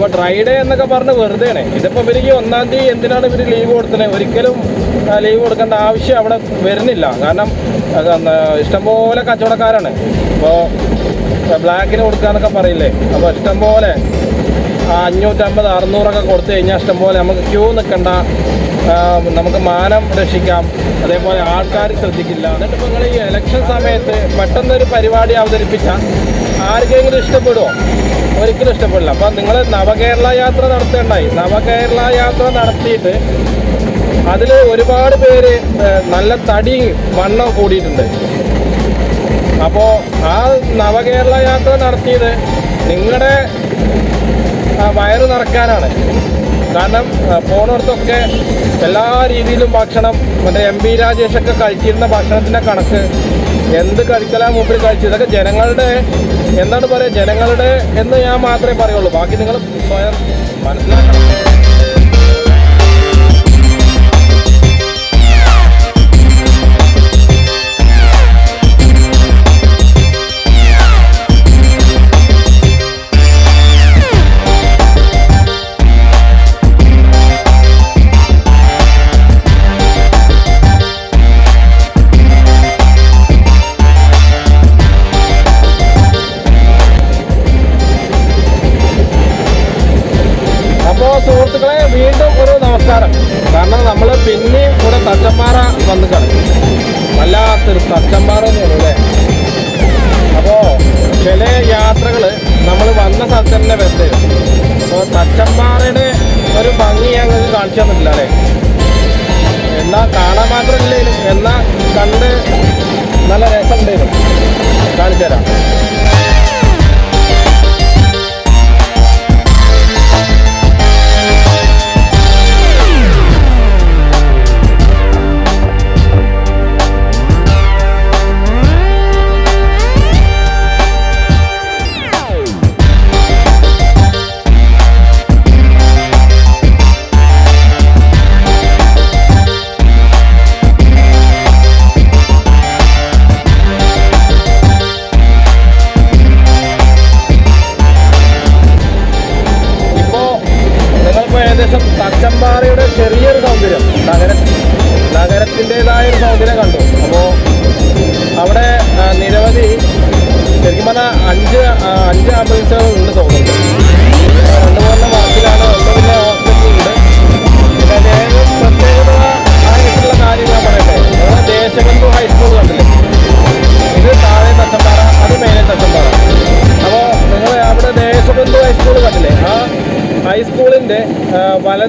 അപ്പോൾ dry day എന്നൊക്കെ പറഞ്ഞ് വെറുതെയാണ്. ഇതിപ്പോൾ ഇവർക്ക് ഒന്നാം തീയതി എന്തിനാണ് ഇവർ ലീവ് കൊടുത്തത്? ഒരിക്കലും ലീവ് കൊടുക്കേണ്ട ആവശ്യം അവിടെ വരുന്നില്ല. കാരണം ഇഷ്ടംപോലെ കച്ചവടക്കാരാണ്. ഇപ്പോൾ ബ്ലാക്കിന് കൊടുക്കാന്നൊക്കെ പറയില്ലേ? അപ്പോൾ ഇഷ്ടംപോലെ ആ അഞ്ഞൂറ്റമ്പത് അറുന്നൂറൊക്കെ കൊടുത്തു കഴിഞ്ഞാൽ ഇഷ്ടംപോലെ നമുക്ക് ക്യൂ നിൽക്കണ്ട നമുക്ക് മാനം രക്ഷിക്കാം. അതേപോലെ ആൾക്കാർ ശ്രദ്ധിക്കില്ല. എന്നിട്ട് നിങ്ങൾ ഈ ഇലക്ഷൻ സമയത്ത് പെട്ടെന്നൊരു പരിപാടി അവതരിപ്പിച്ചാൽ ആർക്കെങ്കിലും ഇഷ്ടപ്പെടുമോ ഒരിക്കലും ഇഷ്ടപ്പെടില്ല. അപ്പം നിങ്ങൾ നവകേരള യാത്ര നടത്തേണ്ടായി. നവകേരള യാത്ര നടത്തിയിട്ട് അതിൽ ഒരുപാട് പേര് നല്ല തടി വണ്ണം കൂടിയിട്ടുണ്ട്. അപ്പോൾ ആ നവകേരള യാത്ര നടത്തിയത് നിങ്ങളുടെ വയറ് നിറക്കാനാണ്. കാരണം പോണോടത്തൊക്കെ എല്ലാ രീതിയിലും ഭക്ഷണം മറ്റേ എം പി രാജേഷൊക്കെ കഴിച്ചിരുന്ന ഭക്ഷണത്തിന്റെ കണക്ക് എന്ത് കഴിക്കലാ മുമ്പിൽ കഴിച്ചു ഇതൊക്കെ ജനങ്ങളുടെ എന്താണ് പറയുക ജനങ്ങളുടെ എന്ന് ഞാൻ മാത്രമേ പറയുള്ളൂ. ബാക്കി നിങ്ങൾ സ്വയം മനസ്സിലാക്കണം.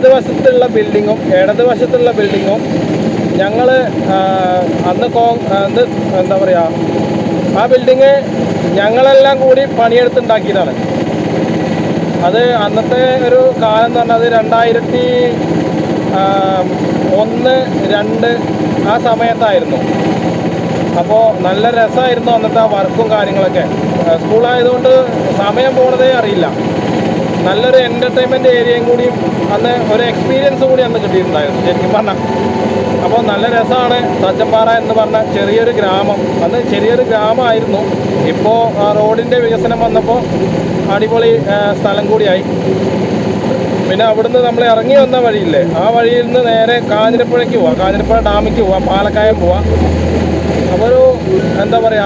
വലതുവശത്തുള്ള ബിൽഡിങ്ങും ഇടതുവശത്തുള്ള ബിൽഡിങ്ങും ഞങ്ങൾ അന്ന് കോ അന്ന് എന്താ പറയുക ആ ബിൽഡിങ് ഞങ്ങളെല്ലാം കൂടി പണിയെടുത്തുണ്ടാക്കിയതാണ്. അത് അന്നത്തെ ഒരു കാലം എന്ന് പറഞ്ഞാൽ അത് രണ്ടായിരത്തി ഒന്ന് രണ്ട് ആ സമയത്തായിരുന്നു. അപ്പോൾ നല്ല രസമായിരുന്നു അന്നത്തെ ആ വർക്കും കാര്യങ്ങളൊക്കെ. സ്കൂളായതുകൊണ്ട് സമയം പോണതേ അറിയില്ല. നല്ലൊരു എന്റർടൈൻമെന്റ് ഏരിയയും കൂടി അന്ന് ഒരു എക്സ്പീരിയൻസ് കൂടി അന്ന് കിട്ടിയിട്ടുണ്ടായിരുന്നു ശരിക്കും പറഞ്ഞാൽ അപ്പോൾ നല്ല രസമാണ് തച്ചമ്പാറ എന്ന് പറഞ്ഞ ചെറിയൊരു ഗ്രാമം. അന്ന് ചെറിയൊരു ഗ്രാമമായിരുന്നു. ഇപ്പോൾ റോഡിന്റെ വികസനം വന്നപ്പോൾ അടിപൊളി സ്ഥലം കൂടിയായി. പിന്നെ അവിടുന്ന് നമ്മൾ ഇറങ്ങി വന്ന വഴിയില്ലേ ആ വഴിയിൽ നിന്ന് നേരെ കാഞ്ഞിരപ്പുഴയ്ക്ക് പോവാം. കാഞ്ഞിരപ്പുഴ ഡാമിക്ക് പോവാം പാലക്കായം പോവാം. അപ്പോൾ ഒരു എന്താ പറയുക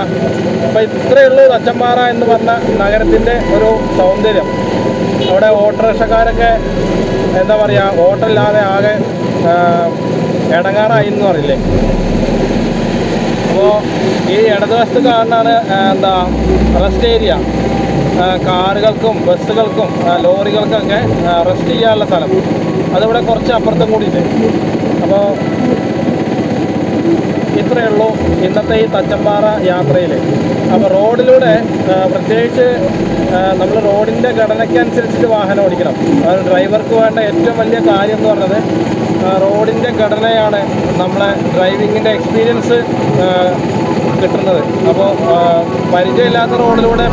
അപ്പോൾ ഇത്രയേ ഉള്ളൂ തച്ചമ്പാറ എന്ന് പറഞ്ഞ നഗരത്തിന്റെ ഒരു സൗന്ദര്യം. അവിടെ ഓട്ടോറിക്ഷക്കാരൊക്കെ എന്താ പറയുക ഓട്ടമില്ലാതെ ആകെ ഇടങ്ങാറായി എന്ന് പറയില്ലേ? അപ്പോൾ ഈ ഇടതുവശത്ത് ആ, എന്താ റെസ്റ്റ് ഏരിയ കാറുകൾക്കും ബസ്സുകൾക്കും ലോറികൾക്കൊക്കെ റെസ്റ്റ് ചെയ്യാനുള്ള സ്ഥലം. അതിവിടെ കുറച്ച് അപ്പുറത്തും കൂടിയിട്ട് അപ്പോൾ ഇത്രയേ ഉള്ളൂ ഇന്നത്തെ ഈ തച്ചമ്പാറ യാത്രയിൽ അപ്പോൾ റോഡിലൂടെ പ്രത്യേകിച്ച് നമ്മൾ റോഡിന്റെ ഘടനയ്ക്കനുസരിച്ചിട്ട് വാഹനം ഓടിക്കണം. അത് ഡ്രൈവർക്ക് വേണ്ട ഏറ്റവും വലിയ കാര്യം എന്ന് പറഞ്ഞത്. റോഡിന്റെ ഘടനയാണ് നമ്മളെ ഡ്രൈവിങ്ങിന്റെ എക്സ്പീരിയൻസ് കിട്ടുന്നത്. അപ്പോൾ പരിചയമില്ലാത്ത റോഡിലൂടെ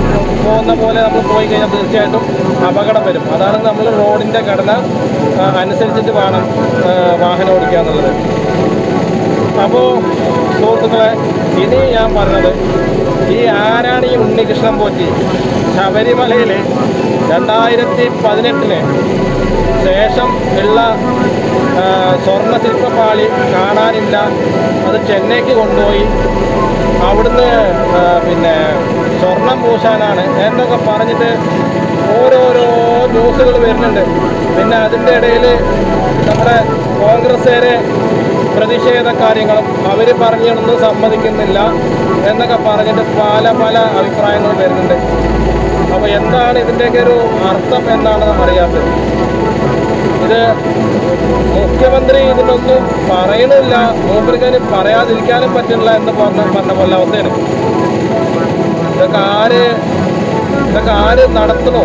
പോകുന്ന പോലെ നമ്മൾ പോയി കഴിഞ്ഞാൽ തീർച്ചയായിട്ടും അപകടം വരും. അതാണ് നമ്മൾ റോഡിന്റെ ഘടന അനുസരിച്ചിട്ട് വേണം വാഹനം ഓടിക്കുക എന്നുള്ളത്. അപ്പോൾ സുഹൃത്തുക്കളെ ഇനി ഞാൻ പറഞ്ഞത് ഈ ആരാണ് ഈ ഉണ്ണികൃഷ്ണൻ പോറ്റി? ശബരിമലയിൽ രണ്ടായിരത്തി പതിനെട്ടിന് ശേഷം ഉള്ള സ്വർണ ശില്പപാളി കാണാനില്ല. അത് ചെന്നൈക്ക് കൊണ്ടുപോയി. അവിടുന്ന് പിന്നെ സ്വർണം പൂശാനാണ് എന്നൊക്കെ പറഞ്ഞിട്ട് ഓരോരോ ന്യൂസുകൾ വരുന്നുണ്ട്. പിന്നെ അതിന്റെ ഇടയിൽ നമ്മുടെ കോൺഗ്രസ്സുകാരെ പ്രതിഷേധ കാര്യങ്ങളും അവർ പറഞ്ഞൊന്നും സമ്മതിക്കുന്നില്ല. എന്നൊക്കെ പറഞ്ഞിട്ട് പല പല അഭിപ്രായങ്ങൾ വരുന്നുണ്ട്. അപ്പോൾ എന്താണ് ഇതിന്റെയൊക്കെ ഒരു അർത്ഥം എന്നാണ് അറിയാത്തത്. ഇത് മുഖ്യമന്ത്രി ഇതിനൊന്നും പറയണില്ല. മൂപ്പരിക്കാന് പറയാതിരിക്കാനും പറ്റില്ല എന്ന് പറഞ്ഞ പറഞ്ഞ പോലെ അവസ്ഥയാണ്. ഇതൊക്കെ ആര് ഇതൊക്കെ ആര് നടത്തണോ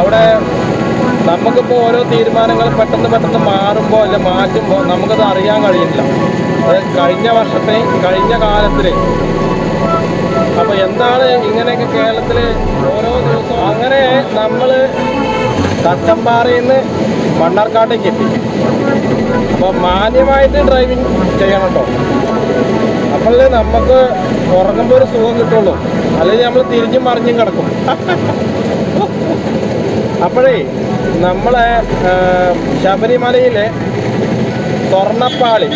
അവിടെ നമുക്കിപ്പോൾ ഓരോ തീരുമാനങ്ങൾ പെട്ടെന്ന് പെട്ടെന്ന് മാറുമ്പോൾ അല്ലെ മാറ്റുമ്പോൾ നമുക്കത് അറിയാൻ കഴിയില്ല അത് കഴിഞ്ഞ വർഷത്തെ കഴിഞ്ഞ കാലത്തിൽ അപ്പോൾ എന്താണ് ഇങ്ങനെയൊക്കെ കേരളത്തിൽ ഓരോ ദിവസവും? അങ്ങനെ നമ്മൾ തട്ടമ്പാറയിൽ നിന്ന് മണ്ണാർക്കാട്ടേക്ക് എത്തി. അപ്പോൾ മാന്യമായിട്ട് ഡ്രൈവിംഗ് ചെയ്യണം കേട്ടോ അപ്പോഴേ നമുക്ക് ഉറങ്ങുമ്പോൾ ഒരു സുഖം കിട്ടുള്ളൂ. അല്ലെങ്കിൽ നമ്മൾ തിരിഞ്ഞും മറിഞ്ഞും കിടക്കും. അപ്പോഴേ നമ്മളെ ശബരിമലയിലെ സ്വർണപ്പാളി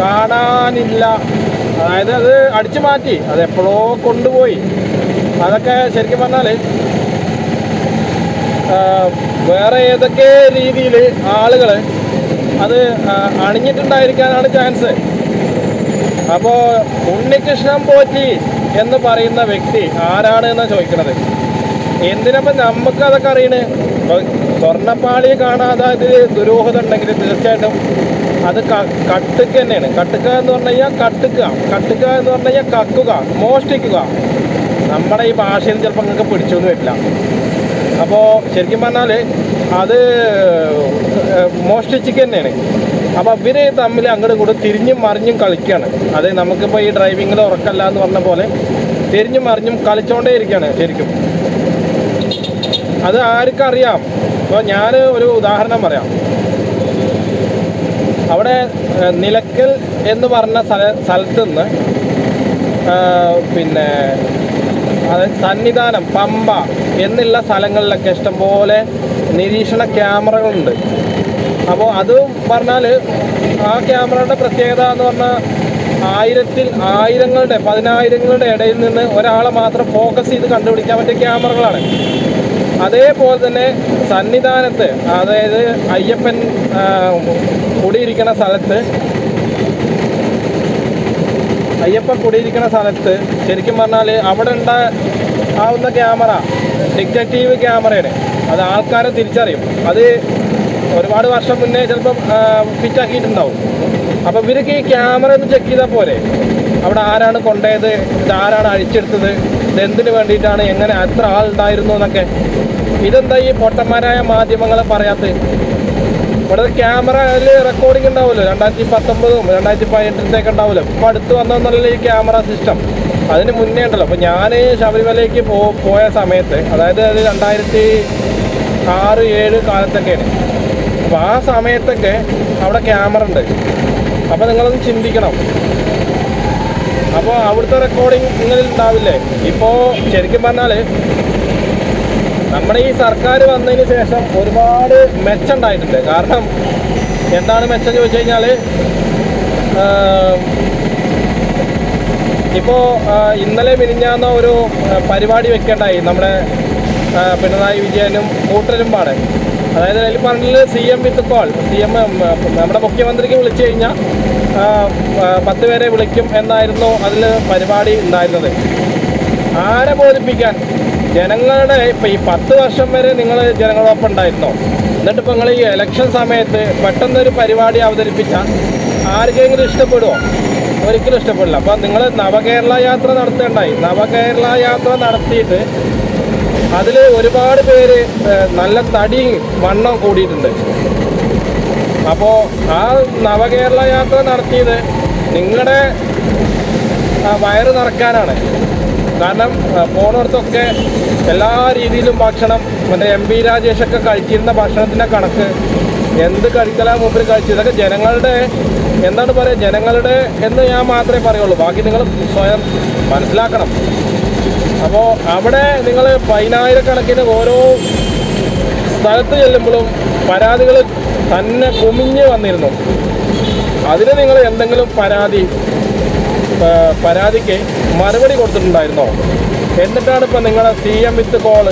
കാണാനില്ല അതായത് അത് അടിച്ചു മാറ്റി. അത് എപ്പോഴോ കൊണ്ടുപോയി. അതൊക്കെ ശരിക്കും പറഞ്ഞാൽ വേറെ ഏതൊക്കെ രീതിയിൽ ആളുകൾ അത് അണിഞ്ഞിട്ടുണ്ടായിരിക്കാനാണ് ചാൻസ്. അപ്പോൾ ഉണ്ണികൃഷ്ണൻ പോറ്റി എന്ന് പറയുന്ന വ്യക്തി ആരാണ് എന്നാണ് ചോദിക്കുന്നത് എന്തിനപ്പം നമുക്ക് അതൊക്കെ അറിയണേ? സ്വർണപ്പാളി കാണാതെ അതിൽ ദുരൂഹത ഉണ്ടെങ്കിൽ തീർച്ചയായിട്ടും അത് കട്ടുക്ക തന്നെയാണ്. കട്ടുക എന്ന് പറഞ്ഞു കഴിഞ്ഞാൽ കട്ടുക കട്ടുക എന്ന് പറഞ്ഞു കഴിഞ്ഞാൽ കക്കുക മോഷ്ടിക്കുക. നമ്മുടെ ഈ ഭാഷയിൽ ചിലപ്പോൾ നിങ്ങൾക്ക് പിടിച്ചൊന്നും വരില്ല. അപ്പോൾ ശരിക്കും പറഞ്ഞാൽ അത് മോഷ്ടിച്ചിക്ക് തന്നെയാണ്. അപ്പോൾ ഇവർ തമ്മിൽ അങ്ങോട്ടും കൂടെ തിരിഞ്ഞും മറിഞ്ഞും കളിക്കുകയാണ് അത് നമുക്കിപ്പോൾ ഈ ഡ്രൈവിങ്ങിൽ ഉറക്കല്ല എന്ന് പറഞ്ഞ പോലെ തിരിഞ്ഞും മറിഞ്ഞും കളിച്ചുകൊണ്ടേ ഇരിക്കുകയാണ് ശരിക്കും. അത് ആർക്കറിയാം. അപ്പോൾ ഞാൻ ഒരു ഉദാഹരണം പറയാം. അവിടെ നിലക്കൽ എന്ന് പറഞ്ഞ സ്ഥല സ്ഥലത്ത് നിന്ന് പിന്നെ അതായത് സന്നിധാനം പമ്പ എന്നുള്ള സ്ഥലങ്ങളിലൊക്കെ ഇഷ്ടംപോലെ നിരീക്ഷണ ക്യാമറകളുണ്ട്. അപ്പോൾ അത് പറഞ്ഞാൽ ആ ക്യാമറയുടെ പ്രത്യേകത എന്ന് പറഞ്ഞാൽ ആയിരത്തിൽ ആയിരങ്ങളുടെ പതിനായിരങ്ങളുടെ ഇടയിൽ നിന്ന് ഒരാളെ മാത്രം ഫോക്കസ് ചെയ്ത് കണ്ടുപിടിക്കാൻ പറ്റിയ ക്യാമറകളാണ്. അതേപോലെ തന്നെ സന്നിധാനത്ത് അതായത് അയ്യപ്പൻ കുടിയിരിക്കുന്ന സ്ഥലത്ത് അയ്യപ്പൻ കൂടിയിരിക്കുന്ന സ്ഥലത്ത് ശരിക്കും പറഞ്ഞാൽ അവിടെ ഉണ്ടാ ആവുന്ന ക്യാമറ ഡിറ്റക്റ്റീവ് ക്യാമറയാണ്. അത് ആൾക്കാരെ തിരിച്ചറിയും. അത് ഒരുപാട് വർഷം മുന്നേ ചിലപ്പം ഫിറ്റാക്കിയിട്ടുണ്ടാവും. അപ്പോൾ ഇവർക്ക് ഈ ക്യാമറ ഒന്ന് ചെക്ക് ചെയ്താൽ പോലെ അവിടെ ആരാണ് കൊണ്ടുപോയത് ഇത് ആരാണ് അഴിച്ചെടുത്തത്? ഇത് എന്തിനു വേണ്ടിയിട്ടാണ്? എങ്ങനെ എത്ര ആളുണ്ടായിരുന്നു എന്നൊക്കെ. ഇതെന്താ ഈ പൊട്ടന്മാരായ മാധ്യമങ്ങളെ പറയാത്തത്? ഇവിടെ ക്യാമറയിൽ റെക്കോർഡിംഗ് ഉണ്ടാവുമല്ലോ. രണ്ടായിരത്തി പത്തൊമ്പതും രണ്ടായിരത്തി പതിനെട്ടിലത്തേക്ക് ഉണ്ടാവുമല്ലോ. ഇപ്പം അടുത്ത് വന്നതെന്നുള്ള ഈ ക്യാമറ സിസ്റ്റം അതിന് മുന്നേ ഉണ്ടല്ലോ. അപ്പോൾ ഞാൻ ശബരിമലയ്ക്ക് പോ പോയ സമയത്ത് അതായത് അത് രണ്ടായിരത്തി ആറ് ഏഴ് കാലത്തൊക്കെയാണ്. അപ്പോൾ ആ സമയത്തൊക്കെ അവിടെ ക്യാമറ ഉണ്ട്. അപ്പോൾ നിങ്ങളൊന്ന് ചിന്തിക്കണം. അപ്പോൾ അവിടുത്തെ റെക്കോർഡിംഗ് നിങ്ങളിൽ ഉണ്ടാവില്ലേ? ഇപ്പോൾ ശരിക്കും പറഞ്ഞാൽ നമ്മുടെ ഈ സർക്കാർ വന്നതിന് ശേഷം ഒരുപാട് മെച്ചമുണ്ടായിട്ടുണ്ട്. കാരണം എന്താണ് മെച്ചം ചോദിച്ചു കഴിഞ്ഞാൽ ഇപ്പോൾ ഇന്നലെ മിനിഞ്ഞാന്ന ഒരു പരിപാടി വെക്കേണ്ടായി. നമ്മുടെ പിണറായി വിജയനും കൂട്ടരും പാടെ. അതായത് അതിൽ പറഞ്ഞിൽ C M with call. C M നമ്മുടെ മുഖ്യമന്ത്രിക്ക് വിളിച്ചു കഴിഞ്ഞാൽ പത്ത് പേരെ വിളിക്കും എന്നായിരുന്നു അതിൽ പരിപാടി ഉണ്ടായിരുന്നത്. ആരെ ബോധിപ്പിക്കാൻ? ജനങ്ങളുടെ ഇപ്പം ഈ പത്ത് വർഷം വരെ നിങ്ങൾ ജനങ്ങളോടൊപ്പം ഉണ്ടായിരുന്നോ എന്നിട്ട് ഇപ്പൊ നിങ്ങൾ ഈ ഇലക്ഷൻ സമയത്ത് പെട്ടെന്നൊരു പരിപാടി അവതരിപ്പിച്ച ആർക്കെങ്കിലും ഇഷ്ടപ്പെടുമോ ഒരിക്കലും ഇഷ്ടപ്പെടില്ല. അപ്പോൾ നിങ്ങൾ നവകേരള യാത്ര നടത്തേണ്ടായി. നവകേരള യാത്ര നടത്തിയിട്ട് അതിൽ ഒരുപാട് പേര് നല്ല തടി വണ്ണം കൂടിയിട്ടുണ്ട്. അപ്പോൾ ആ നവകേരള യാത്ര നടത്തിയത് നിങ്ങളുടെ വയറ് നിറക്കാനാണ് കാരണം പോണയിടത്തൊക്കെ എല്ലാ രീതിയിലും ഭക്ഷണം മറ്റേ എം പി രാജേഷൊക്കെ കഴിച്ചിരുന്ന ഭക്ഷണത്തിന്റെ കണക്ക് എന്ത് കഴിക്കലാ മുമ്പിൽ കഴിച്ചു ഇതൊക്കെ ജനങ്ങളുടെ എന്താണ് പറയുക ജനങ്ങളുടെ എന്ന് ഞാൻ മാത്രമേ പറയുള്ളൂ. ബാക്കി നിങ്ങൾ സ്വയം മനസ്സിലാക്കണം. അപ്പോൾ അവിടെ നിങ്ങൾ പതിനായിരക്കണക്കിന് ഓരോ സ്ഥലത്ത് ചെല്ലുമ്പോഴും പരാതികൾ തന്നെ കുമിഞ്ഞ് വന്നിരുന്നു. അതിന് നിങ്ങൾ എന്തെങ്കിലും പരാതി പരാതിക്ക് മറുപടി കൊടുത്തിട്ടുണ്ടായിരുന്നോ? എന്നിട്ടാണ് ഇപ്പം നിങ്ങളെ സി എം വിത്ത് കോൾ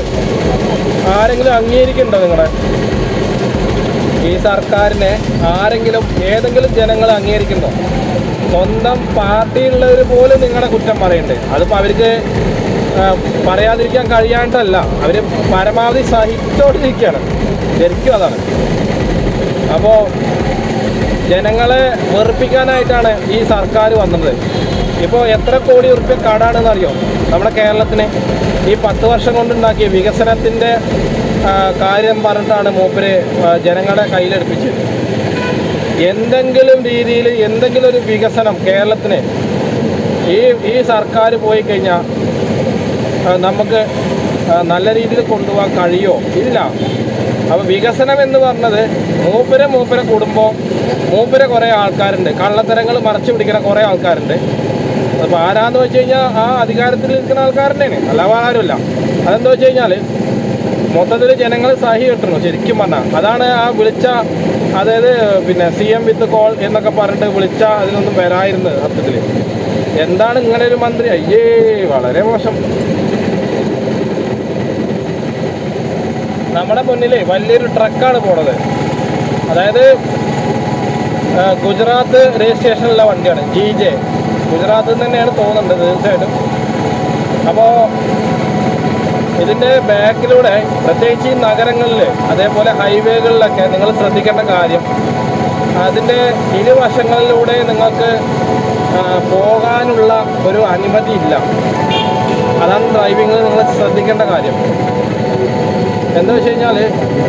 ആരെങ്കിലും അംഗീകരിക്കുന്നുണ്ടോ നിങ്ങളെ? ഈ സർക്കാരിനെ ആരെങ്കിലും ഏതെങ്കിലും ജനങ്ങൾ അംഗീകരിക്കുന്നുണ്ടോ? സ്വന്തം പാർട്ടിയിലുള്ളവർ പോലും നിങ്ങളുടെ കുറ്റം പറയുന്നുണ്ട്. അതിപ്പോൾ അവർക്ക് പറയാതിരിക്കാൻ കഴിയാണ്ടല്ല. അവർ പരമാവധി സഹിച്ചോണ്ടിരിക്കുകയാണ് ശരിക്കും അതാണ്. അപ്പോൾ ജനങ്ങളെ വെറുപ്പിക്കാനായിട്ടാണ് ഈ സർക്കാർ വന്നത്. ഇപ്പോൾ എത്ര കോടി ഉറുപ്പ്യ കാടാണെന്ന് അറിയോ നമ്മുടെ കേരളത്തിന്. ഈ പത്ത് വർഷം കൊണ്ടുണ്ടാക്കിയ വികസനത്തിന്റെ കാര്യം പറഞ്ഞിട്ടാണ് മൂപ്പര് ജനങ്ങളെ കയ്യിലെടുപ്പിച്ചത്. എന്തെങ്കിലും രീതിയിൽ എന്തെങ്കിലും ഒരു വികസനം കേരളത്തിന് ഈ ഈ സർക്കാർ പോയി കഴിഞ്ഞാൽ നമുക്ക് നല്ല രീതിയിൽ കൊണ്ടുപോകാൻ കഴിയോ? ഇല്ല. അപ്പോൾ വികസനം എന്ന് പറഞ്ഞത് മൂപ്പരെ മൂപ്പരെ കുടുംബം മൂപ്പരെ കുറേ ആൾക്കാരുണ്ട്. കള്ളത്തരങ്ങൾ മറച്ചു പിടിക്കുന്ന കുറേ ആൾക്കാരുണ്ട്. അപ്പോൾ ആരാന്ന് വെച്ച് കഴിഞ്ഞാൽ ആ അധികാരത്തിൽ നിൽക്കുന്ന ആൾക്കാർ തന്നെയാണ് അല്ലാതെ ആരുമില്ല. അതെന്താ വെച്ച് കഴിഞ്ഞാൽ മൊത്തത്തിൽ ജനങ്ങൾ സഹി കിട്ടണം ശരിക്കും പറഞ്ഞാൽ അതാണ് ആ വിളിച്ച അതായത് പിന്നെ സി എം വിത്ത് കോൾ എന്നൊക്കെ പറഞ്ഞിട്ട് വിളിച്ച അതിനൊന്നും വരായിരുന്നത് സത്യത്തിൽ എന്താണ് ഇങ്ങനെ ഒരു മന്ത്രി? അയ്യേ വളരെ മോശം. നമ്മുടെ മുന്നിലേ വലിയൊരു ട്രക്കാണ് പോണത്. അതായത് ഗുജറാത്ത് രജിസ്ട്രേഷനിലുള്ള വണ്ടിയാണ് ജി ജെ. ഗുജറാത്തിൽ നിന്ന് തന്നെയാണ് തോന്നുന്നത് തീർച്ചയായിട്ടും. അപ്പോൾ ഇതിന്റെ ബാക്കിലൂടെ പ്രത്യേകിച്ച് ഈ നഗരങ്ങളിൽ അതേപോലെ ഹൈവേകളിലൊക്കെ നിങ്ങൾ ശ്രദ്ധിക്കേണ്ട കാര്യം അതിന്റെ ഇരുവശങ്ങളിലൂടെ നിങ്ങൾക്ക് പോകാനുള്ള ഒരു അനുമതി ഇല്ല. അതാണ് ഡ്രൈവിങ്ങിൽ നിങ്ങൾ ശ്രദ്ധിക്കേണ്ട കാര്യം. എന്താ വെച്ച് കഴിഞ്ഞാൽ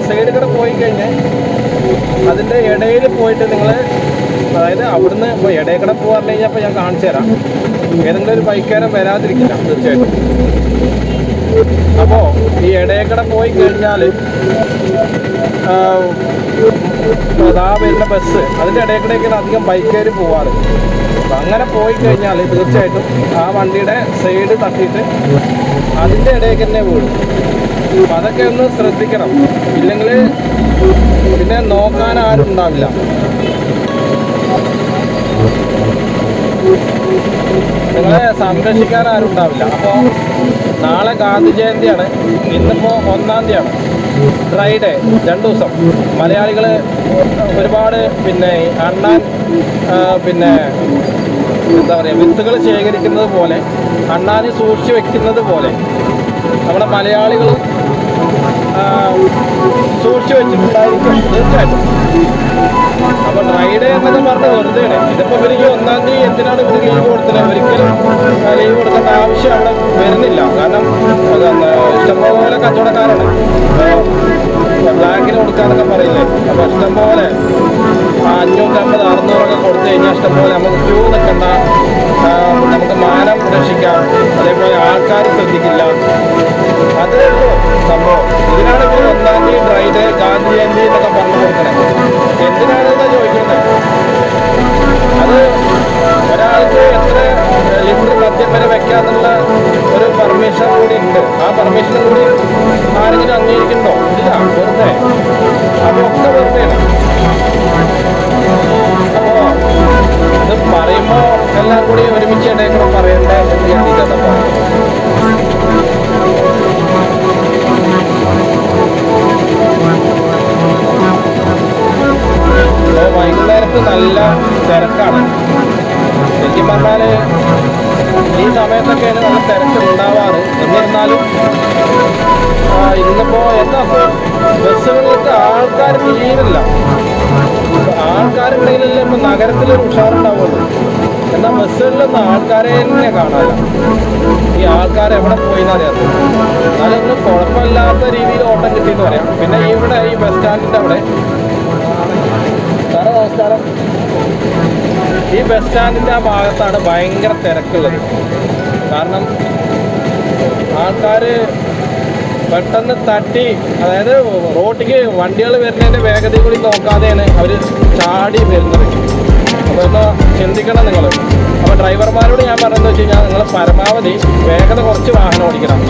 സൈഡ് കൂടെ പോയി കഴിഞ്ഞാൽ അതിന്റെ ഇടയിൽ പോയിട്ട് നിങ്ങൾ അതായത് അവിടുന്ന് ഇപ്പോൾ ഇടയിൽ പോകാൻ പോകാൻ കഴിഞ്ഞാൽ ഞാൻ കാണിച്ചു തരാം. ഏതെങ്കിലും ഒരു ബൈക്കാരൻ വരാതിരിക്കില്ല തീർച്ചയായിട്ടും. അപ്പോൾ ഈ ഇടയിൽ പോയി കഴിഞ്ഞാൽ അതാ വരുന്ന ബസ് അതിന്റെ ഇടയിൽ കൂടെയൊക്കെയാണ് അധികം ബൈക്കുകാർ പോവാറ്. അങ്ങനെ പോയി കഴിഞ്ഞാൽ തീർച്ചയായിട്ടും ആ വണ്ടിയുടെ സൈഡ് തട്ടിയിട്ട് അതിന്റെ ഇടയ്ക്ക് തന്നെ വീഴും. അപ്പം അതൊക്കെ ഒന്ന് ശ്രദ്ധിക്കണം. ഇല്ലെങ്കിൽ പിന്നെ നോക്കാൻ ആരും ഉണ്ടാവില്ല. നിങ്ങളെ സംരക്ഷിക്കാൻ ആരും ഉണ്ടാവില്ല അപ്പോൾ നാളെ ഗാന്ധി ജയന്തിയാണ്. ഇന്നിപ്പോൾ ഒന്നാം തീയതിയാണ്. ഫ്രൈഡേ രണ്ട് ദിവസം. മലയാളികൾ ഒരുപാട് പിന്നെ അണ്ണാൻ പിന്നെ എന്താ പറയുക വിത്തുകൾ ശേഖരിക്കുന്നത് പോലെ അണ്ണാന് സൂക്ഷിച്ചു വെക്കുന്നത് പോലെ നമ്മുടെ മലയാളികൾ സൂക്ഷിച്ചു വെച്ചിട്ടുണ്ടായിരിക്കും തീർച്ചയായിട്ടും. അപ്പൊ ഫ്രൈഡേ എന്നൊക്കെ പറഞ്ഞത് വെറുതെയാണ്. ഇതിപ്പോ ഇവർക്ക് ഒന്നാം തീയതി എന്തിനാണ് ഇവർക്ക് ലീവ് കൊടുത്തത്? ഒരിക്കലും ലീവ് കൊടുക്കേണ്ട ആവശ്യം അവിടെ വരുന്നില്ല. കാരണം ഇഷ്ടംപോലെ കച്ചവടക്കാരാണ്. ബ്ലാക്കിന് കൊടുക്കാന്നൊക്കെ പറയില്ലേ? അപ്പൊ ഇഷ്ടംപോലെ അഞ്ഞൂറ്റമ്പത് അറുന്നൂറൊക്കെ കൊടുത്തു കഴിഞ്ഞാൽ ഇഷ്ടംപോലെ നമുക്ക് ക്യൂ നിൽക്കണ്ട നമുക്ക് മാനം രക്ഷിക്കാം അതേപോലെ ആൾക്കാർ ശ്രദ്ധിക്കില്ല. അതേ സംഭവം. ഇതിനാണ് ഇവർ ഒന്നാം തീയതി ഫ്രൈഡേ ഗാന്ധി ജയന്തി എന്നൊക്കെ പറഞ്ഞു കൊടുക്കണേ. എന്തിനാണെന്നാ ചോദിക്കുന്നത്? അത് ഒരാൾക്ക് എത്ര ലിറ്റർ മദ്യം വരെ വെക്കാന്നുള്ള ഒരു പെർമിഷൻ കൂടി ഉണ്ട്. ആ പെർമിഷൻ കൂടി ആരെങ്കിലും അംഗീകരിക്കുന്നുണ്ടോ? ഇല്ല വെറുതെ. അപ്പൊ എല്ലാം കൂടി ഒരുമിച്ച് ഇടയിൽ പറയണ്ടേ? എന്ന് അപ്പോൾ വൈകുന്നേരത്ത് നല്ല തിരക്കാണ്. ശരിക്കും പറഞ്ഞാൽ ഈ സമയത്തൊക്കെയാണ് നല്ല തിരക്കുണ്ടാവാറ് എന്നിരുന്നാലും ഇന്നിപ്പോ എന്താ ബസ്സുകളിലൊക്കെ ആൾക്കാർ തീരില്ല ആൾക്കാരുണ്ടെങ്കിലല്ലേ ഇപ്പൊ നഗരത്തിലൊരു ഉഷാറുണ്ടാവുള്ളൂ. എന്നാൽ ബസ്സുകളിലൊന്നും ആൾക്കാരെ തന്നെ കാണാനില്ല. ഈ ആൾക്കാർ എവിടെ പോയി എന്നറിയാത്ത എന്നാലൊന്നും കുഴപ്പമില്ലാത്ത രീതിയിൽ ഓട്ടം കിട്ടിയെന്ന് പറയാം. പിന്നെ ഇവിടെ ഈ ബസ് സ്റ്റാൻഡിന്റെ അവിടെ സാറേ നമസ്കാരം ഈ ബസ് സ്റ്റാൻഡിന്റെ ആ ഭാഗത്താണ് ഭയങ്കര തിരക്കുള്ളത്. കാരണം ആൾക്കാർ പെട്ടെന്ന് തട്ടി അതായത് റോട്ടിക്ക് വണ്ടികൾ വരുന്നതിന്റെ വേഗത കൂടി നോക്കാതെയാണ് അവർ ചാടി വരുന്നത്. അപ്പോൾ ഒന്ന് ചിന്തിക്കണം നിങ്ങൾ. അപ്പോൾ ഡ്രൈവർമാരോട് ഞാൻ പറയുന്നത് വെച്ച് കഴിഞ്ഞാൽ നിങ്ങൾ പരമാവധി വേഗത കുറച്ച് വാഹനം ഓടിക്കണം.